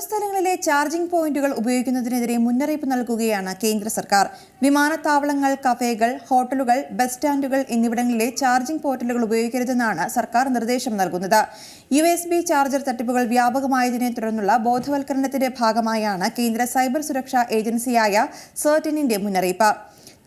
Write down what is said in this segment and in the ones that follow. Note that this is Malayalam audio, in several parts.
പൊതുസ്ഥലങ്ങളിലെ ചാർജിംഗ് പോയിന്റുകൾ ഉപയോഗിക്കുന്നതിനെതിരെ മുന്നറിയിപ്പ് നൽകുകയാണ് കേന്ദ്ര സർക്കാർ. വിമാനത്താവളങ്ങൾ കഫേകൾ ഹോട്ടലുകൾ ബസ് സ്റ്റാൻഡുകൾ എന്നിവിടങ്ങളിലെ ചാർജിംഗ് പോർട്ടലുകൾ ഉപയോഗിക്കരുതെന്നാണ് സർക്കാർ നിർദ്ദേശം നൽകുന്നത്. യു എസ് ബി ചാർജർ തട്ടിപ്പുകൾ വ്യാപകമായതിനെ തുടർന്നുള്ള ബോധവൽക്കരണത്തിന്റെ ഭാഗമായാണ് കേന്ദ്ര സൈബർ സുരക്ഷാ ഏജൻസിയായ സെർട്ടിനിന്റെ മുന്നറിയിപ്പ്.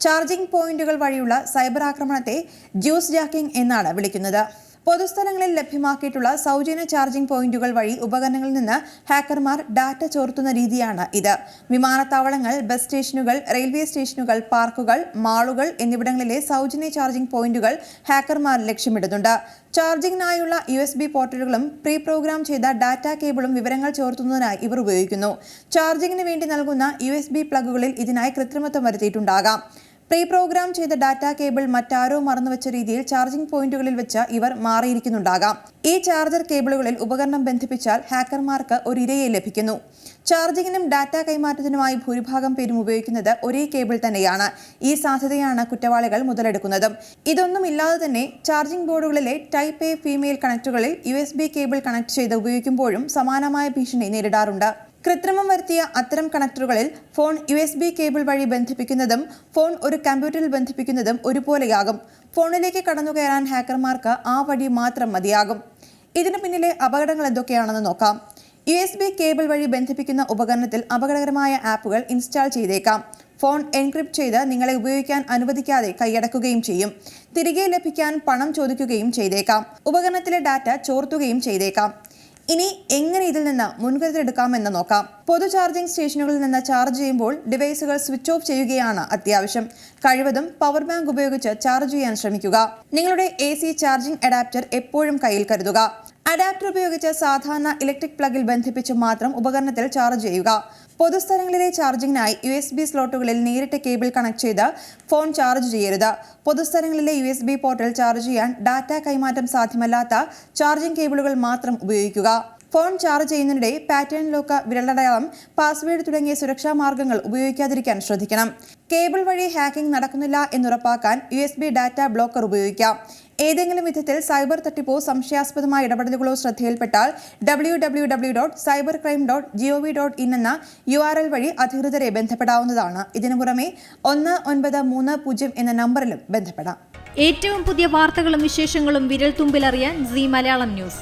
ചാർജിംഗ് പോയിന്റുകൾ വഴിയുള്ള സൈബർ ആക്രമണത്തെ ജ്യൂസ് ജാക്കിംഗ് എന്നാണ് വിളിക്കുന്നത്. പൊതുസ്ഥലങ്ങളിൽ ലഭ്യമാക്കിയിട്ടുള്ള സൗജന്യ ചാർജിംഗ് പോയിന്റുകൾ വഴി ഉപകരണങ്ങളിൽ നിന്ന് ഹാക്കർമാർ ഡാറ്റ ചോർത്തുന്ന രീതിയാണ് ഇത്. വിമാനത്താവളങ്ങൾ ബസ് സ്റ്റേഷനുകൾ റെയിൽവേ സ്റ്റേഷനുകൾ പാർക്കുകൾ മാളുകൾ എന്നിവിടങ്ങളിലെ സൗജന്യ ചാർജിംഗ് പോയിന്റുകൾ ഹാക്കർമാർ ലക്ഷ്യമിടുന്നുണ്ട്. ചാർജിങ്ങിനായുള്ള യു എസ് ബി പോർട്ടലുകളും പ്രീ പ്രോഗ്രാം ചെയ്ത ഡാറ്റ കേബിളും വിവരങ്ങൾ ചോർത്തുന്നതിനായി ഇവർ ഉപയോഗിക്കുന്നു. ചാർജിങ്ങിന് വേണ്ടി നൽകുന്ന യു എസ് ബി പ്ലഗുകളിൽ ഇതിനായി കൃത്രിമത്വം വരുത്തിയിട്ടുണ്ടാകാം. പ്രോഗ്രാം ചെയ്ത ഡാറ്റ കേബിൾ മറ്റാരോ മറന്നുവെച്ച രീതിയിൽ ചാർജിംഗ് പോയിന്റുകളിൽ വെച്ച് ഇവർ മാറിയിരിക്കുന്നുണ്ടാകാം. ഈ ചാർജർ കേബിളുകളിൽ ഉപകരണം ബന്ധിപ്പിച്ചാൽ ഹാക്കർമാർക്ക് ഒരു ഇരയെ ലഭിക്കുന്നു. ചാർജിങ്ങിനും ഡാറ്റ കൈമാറ്റത്തിനുമായി ഭൂരിഭാഗം പേരും ഉപയോഗിക്കുന്നത് ഒരേ കേബിൾ തന്നെയാണ്. ഈ സാധ്യതയാണ് കുറ്റവാളികൾ മുതലെടുക്കുന്നതും. ഇതൊന്നും ഇല്ലാതെ തന്നെ ചാർജിംഗ് ബോർഡുകളിലെ ടൈപ്പ് എ ഫീമെയിൽ കണക്റ്റുകളിൽ യു കേബിൾ കണക്ട് ചെയ്ത് ഉപയോഗിക്കുമ്പോഴും സമാനമായ ഭീഷണി നേരിടാറുണ്ട്. കൃത്രിമം വരുത്തിയ അത്തരം കണക്ടറുകളിൽ phone U S B cable വഴി ബന്ധിപ്പിക്കുന്നതും ഫോൺ ഒരു കമ്പ്യൂട്ടറിൽ ബന്ധിപ്പിക്കുന്നതും ഒരുപോലെയാകും. ഫോണിലേക്ക് കടന്നുകയറാൻ ഹാക്കർമാർക്ക് ആ വഴി മാത്രം മതിയാകും. ഇതിനു പിന്നിലെ അപകടങ്ങൾ എന്തൊക്കെയാണെന്ന് നോക്കാം. യു എസ് ബി കേബിൾ വഴി ബന്ധിപ്പിക്കുന്ന ഉപകരണത്തിൽ അപകടകരമായ ആപ്പുകൾ ഇൻസ്റ്റാൾ ചെയ്തേക്കാം. ഫോൺ എൻക്രിപ്റ്റ് ചെയ്ത് നിങ്ങളെ ഉപയോഗിക്കാൻ അനുവദിക്കാതെ കൈയടക്കുകയും ചെയ്യും. തിരികെ ലഭിക്കാൻ പണം ചോദിക്കുകയും ചെയ്തേക്കാം. ഉപകരണത്തിലെ ഡാറ്റ ചോർത്തുകയും ചെയ്തേക്കാം. ഇനി എങ്ങനെ ഇതിൽ നിന്ന് മുൻകരുതലെടുക്കാമെന്ന് നോക്കാം. പൊതു ചാർജിംഗ് സ്റ്റേഷനുകളിൽ നിന്ന് ചാർജ് ചെയ്യുമ്പോൾ ഡിവൈസുകൾ സ്വിച്ച് ഓഫ് ചെയ്യുകയാണ് അത്യാവശ്യം. കഴിവതും പവർ ബാങ്ക് ഉപയോഗിച്ച് ചാർജ് ചെയ്യാൻ ശ്രമിക്കുക. നിങ്ങളുടെ എ ചാർജിംഗ് അഡാപ്റ്റർ എപ്പോഴും കയ്യിൽ കരുതുക. അഡാപ്റ്റർ ഉപയോഗിച്ച് സാധാരണ ഇലക്ട്രിക് പ്ലഗിൽ ബന്ധിപ്പിച്ച് മാത്രം ഉപകരണത്തിൽ ചാർജ് ചെയ്യുക. പൊതുസ്ഥലങ്ങളിലെ ചാർജിങ്ങിനായി യു എസ് ബി സ്ലോട്ടുകളിൽ നേരിട്ട് കേബിൾ കണക്ട് ചെയ്ത് ഫോൺ ചാർജ് ചെയ്യരുത്. പൊതുസ്ഥലങ്ങളിലെ U S B portal charge ചെയ്യാൻ ഡാറ്റ കൈമാറ്റം സാധ്യമല്ലാത്ത ചാർജിംഗ് കേബിളുകൾ മാത്രം ഉപയോഗിക്കുക. ഫോൺ ചാർജ് ചെയ്യുന്നതിനിടെ പാറ്റേൺ ലോക്ക് വിരലടയാളം പാസ്വേഡ് തുടങ്ങിയ സുരക്ഷാ മാർഗങ്ങൾ ഉപയോഗിക്കാതിരിക്കാൻ ശ്രദ്ധിക്കണം. കേബിൾ വഴി ഹാക്കിംഗ് നടക്കുന്നില്ല എന്നുറപ്പാക്കാൻ U S B data blocker ഉപയോഗിക്കാം. ഏതെങ്കിലും വിധത്തിൽ സൈബർ തട്ടിപ്പോ സംശയാസ്പദമായ ഇടപെടലുകളോ ശ്രദ്ധയിൽപ്പെട്ടാൽ W W W dot cyber crime dot G O V dot in എന്ന യു ആർ എൽ വഴി അധികൃതരെ ബന്ധപ്പെടാവുന്നതാണ്. ഇതിനു പുറമെ ഒന്ന് ഒൻപത് മൂന്ന് പൂജ്യം എന്ന നമ്പറിലും ബന്ധപ്പെടാം. ഏറ്റവും പുതിയ വാർത്തകളും വിശേഷങ്ങളും വിരൽ തുമ്പിലറിയാൻ സി മലയാളം ന്യൂസ്.